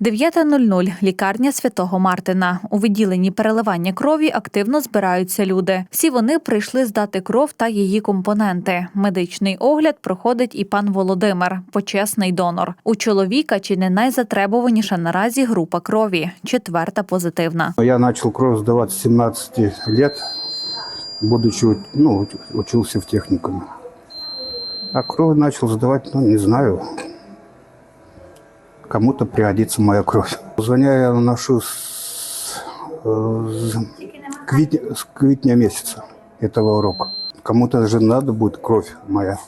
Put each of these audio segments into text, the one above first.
9.00. Лікарня святого Мартина. У відділенні переливання крові активно збираються люди. Всі вони прийшли здати кров та її компоненти. Медичний огляд проходить і пан Володимир, почесний донор. У чоловіка чи не найзатребуваніша наразі група крові, четверта позитивна. Я начал кровь сдавать с 17 лет, будучи ну, учился в техникуме. А кровь начал сдавать, ну, не знаю, кому-то пригодится моя кровь. Звоня я ношу с, э, с квитня, с квитня месяца этого рока. Кому-то же надо будет кровь моя,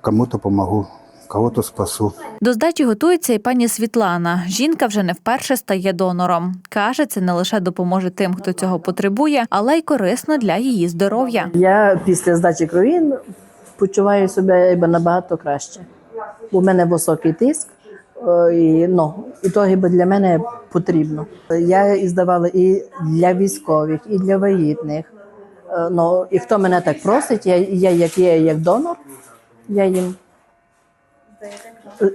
кому-то помогу, кого-то спасу. До здачі готується і пані Світлана. Жінка вже не вперше стає донором. Каже, це не лише допоможе тим, хто цього потребує, але й корисно для її здоров'я. Я після здачі крові почуваю себе набагато краще. У мене високий тиск, і, ну, і то якби для мене потрібно. Я і здавала і для військових, і для вагітних. Е, Ну, і хто мене так просить, я, я як є як донор, я їм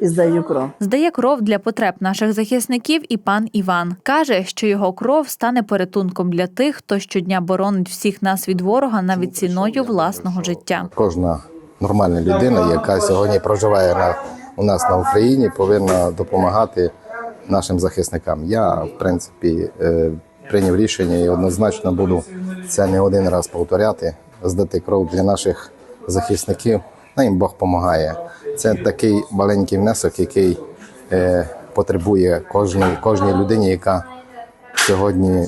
здаю кров. Здає кров для потреб наших захисників і пан Іван каже, що його кров стане порятунком для тих, хто щодня боронить всіх нас від ворога навіть ціною власного життя. Кожна нормальна людина, яка сьогодні проживає на, у нас на Україні, повинна допомагати нашим захисникам. Я, в принципі, е, прийняв рішення і однозначно буду це не один раз повторяти, здати кров для наших захисників. На їм Бог допомагає. Це такий маленький внесок, який е, потребує кожної, кожній людині, яка сьогодні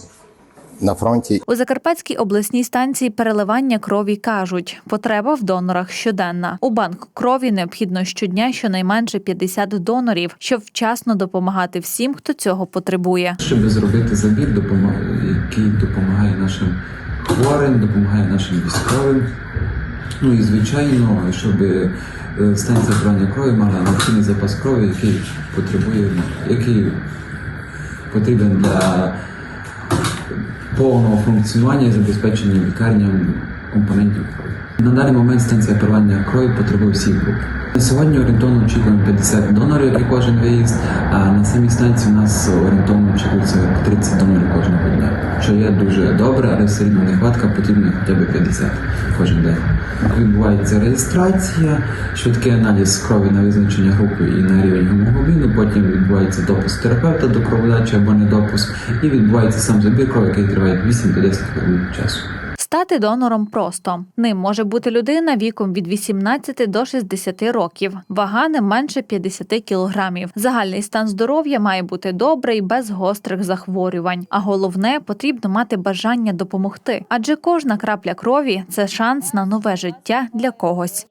на фронті У Закарпатській обласній станції переливання крові кажуть, потреба в донорах щоденна. У банк крові необхідно щодня щонайменше 50 донорів, щоб вчасно допомагати всім, хто цього потребує. щоб зробити забір, який допомагає нашим хворим, допомагає нашим військовим. Ну і звичайно, щоб е, станція збирання крові мала необхідний запас крові, який потребує, який потрібен для повного функціонування і забезпечення лікарням компонентів крові. На даний момент станція первання крові потребує всіх груп. На сьогодні орієнтовно очікуємо 50 донорів, як і кожен виїзд, а на самій станції у нас орієнтовно очікується 30 донорів кожного дня, що є дуже добре, але все рівно нехватка потрібно хоча б 50 кожен день. Відбувається реєстрація, швидкий аналіз крові на визначення групи і на рівень гемоглобіну, потім відбувається допуск терапевта до кроводачі або не допуск, і відбувається сам забір крові, який триває 8 до 10 хвилин часу. Стати донором просто ним може бути людина віком від 18 до 60 років, вага не менше 50 кілограмів. Загальний стан здоров'я має бути добрий, без гострих захворювань. А головне потрібно мати бажання допомогти, адже кожна крапля крові це шанс на нове життя для когось.